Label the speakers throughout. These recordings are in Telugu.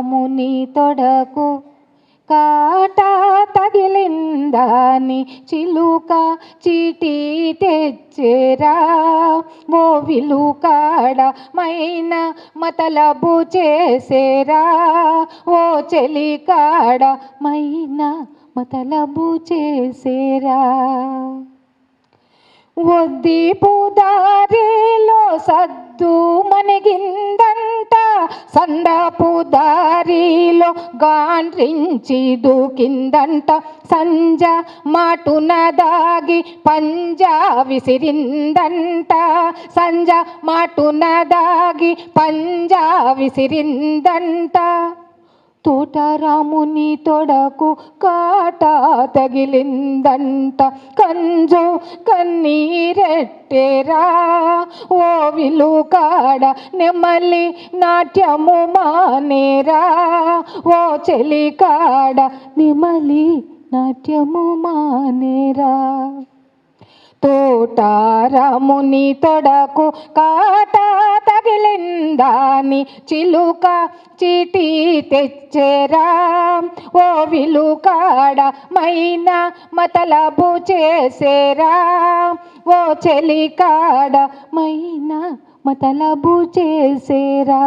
Speaker 1: రాముని తొడకు. కాట తగిలిందాని చిలుక? చీటి తెచ్చేరా? ఓ విలుకాడ మైన మతలబు చేసేరా? ఓ చెలికాడ మైన మతలబు చేసేరా? ఒద్దిపు దారిలో సద్దు మనగింద సందపు దారిలో గాండ్రించి దూకిందంట సంజ మాటున దాగి పంజా విసిరిందంట. సంజ మాటున దాగి పంజా విసిరిందంట. తోటరాముని తొడకు కాట తగిలిందంట. కంజో కన్నీరెట్టెరా. ఓ విలుకాడ నెమలి నాట్యము మానేరా. ఓ చెలికాడ నెమలి నాట్యము మానేరా. తోటారాముని తొడకు కాట తగిలిందాని చిలుక చీటి తెచ్చేరా. ఓ విలుకాడ మైన మతలబు చేసేరా. ఓ చెలికాడ మైన మతలబు చేసేరా.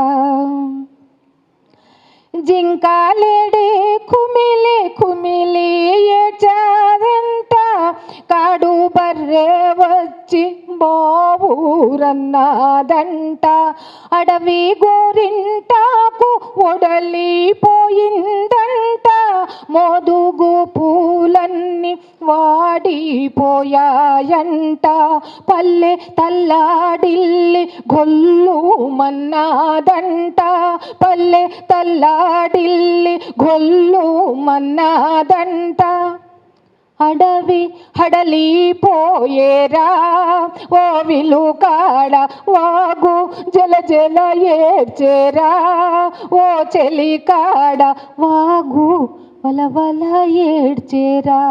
Speaker 1: జింకాలేడే పోయిందంట మోదుగు పూలన్నీ వాడిపోయాయంట. పల్లె తల్లాడిల్లి గొల్లు మన్నాదంట. పల్లె తల్లాడిల్లి గొల్లు మన్నాదంట. అడవి హడలిపోయేరా? ఓ విలుకాడ వాగు జల జల ఏడ్చేరా? ఓ చెలికాడ వాగు వల వల ఏడ్చేరా?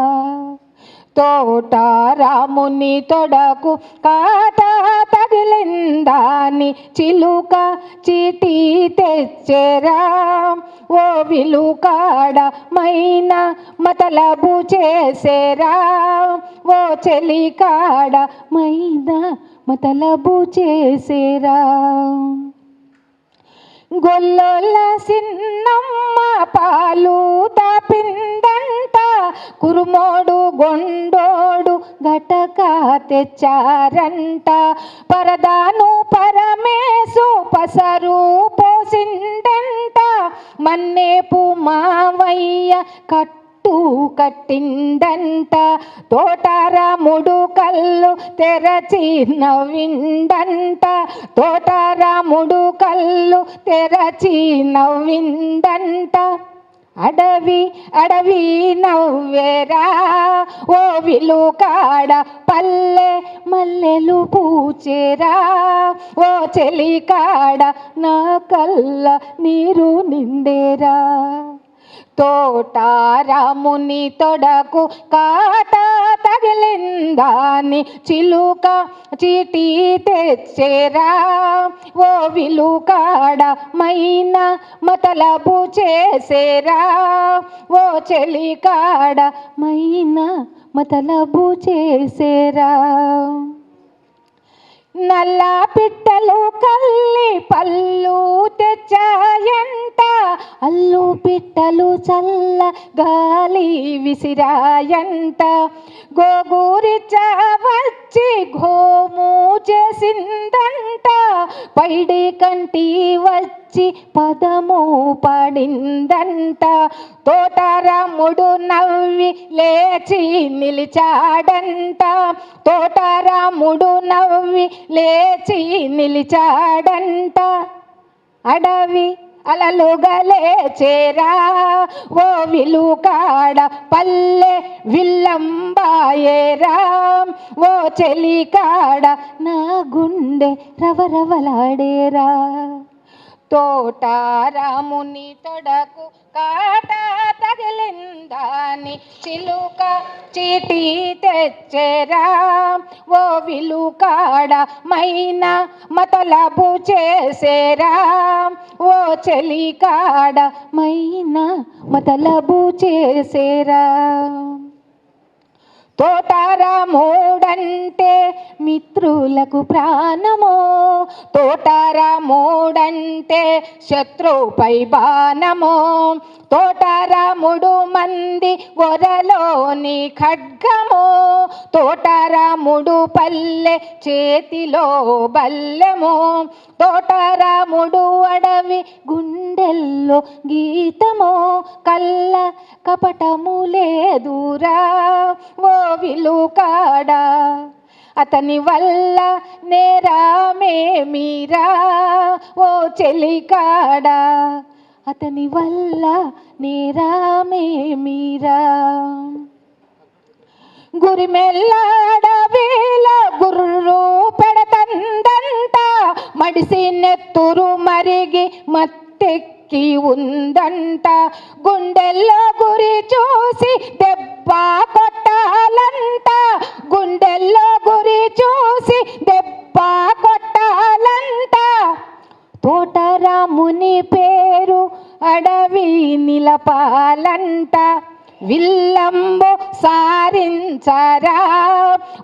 Speaker 1: తోటారాముని తొడకు కాట తగిలిందాని చిలుక చీటి తెచ్చెరా? ఓ విలుకాడ మైన మతలబు చేసేరా? ఓ చెలికాడ మైన మతలబు చేసేరా? గొల్లొల్ల సిన్నమ్మ పాలు తాపిందంట కురుమోడు గొండోడు ఘటక తెచ్చారంట. పరదాను పరమేశు పసరు పోసిందంట మన్నేపు మావయ్య కట్టు కట్టిందంట తోటార ముడు కళ్ళు తెరచి నవ్విందంట తోటార ముడు కళ్ళు తెరచి నవ్విందంట అడవి అడవి నవ్వేరా? ఓ విలుకాడ పల్లె మల్లెలు పూచేరా? ఓ చెలికాడ నా కళ్ళ నీరు నిండేరా? తోటారాముని తొడకు కాట తగిలిందాని చిలుక చీటి తెచ్చేరా? ఓ విలుకాడ మైన మతలబు చేసేరా? ఓ చెలికాడ మైన మతలబు చేసేరా? నల్ల పిట్టలు కల్లి పళ్ళు తెచ్చాయంట. అల్లు పిట్టలు చల్ల గాలి విసిరాయంట. గోగూరిచ వచ్చి ఘోము చేసిందంట. పైడి కంటి వచ్చి పదము పడిందంట. తోటారాముడు నవ్వి లేచి నిలిచాడంట. తోటారాముడు నవ్వి లేచి నిలిచాడంట. అడవి అలలుగలేచేరా ఓ విలుకాడ పల్లె విల్లంబాయేరా ఓ చెలికాడ నా గుండె రవరవలాడేరా. తోటారాముని తొడకు కాట తగిలిందాని చిలుక చీటి తెచ్చెరా. ఓ విలుకాడ మైన మతలబు చేసేరా. ఓ చెలికాడ మైన మతలబు చేసేరా. తోటారాముడంటే మిత్రులకు ప్రాణము. తోటారాముడంటే శత్రువుపై బాణము. తోటారాముడు మంది వరలోని ఖడ్గము. తోటారాముడు పల్లె చేతిలో బల్లెము. తోటారాముడు అడవి గుండెల్లో గీతము. కల్ల కపటము లేదురా. ఓ విలుకాడా? అతని వల్ల నేరామేమీరా ఓ చెలికాడా? అతని వల్ల నేరామేమీరా గురిమెల్లాడవేల గుర్రు పెడతందంట. మడిసి నెత్తురు మరిగి మత్తెక్కి ఉందంట. గుండెల్లో గురి చూసి దెబ్బ కొట్టాలంట. గుండెల్లో గురి చూసి దెబ్బ కొట్టాలంట. తోటరాముని పేరు అడవి నిలపాలంట. విల్లంబు సారించరా.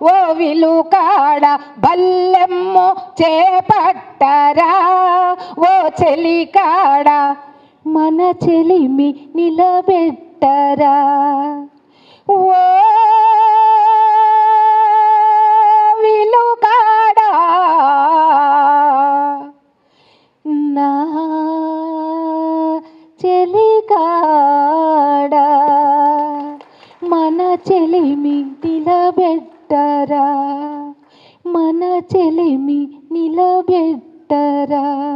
Speaker 1: ఓ విలుకాడ బల్లెమ్ము చేపట్టరా. ఓ చెలికాడ మన చెలిమి నిలబెట్టరా? ఓ విలుకాడా నా చెలికాడా మన చెలిమి నిలబెట్టరా? మన చెలిమి నిలబెట్టరా?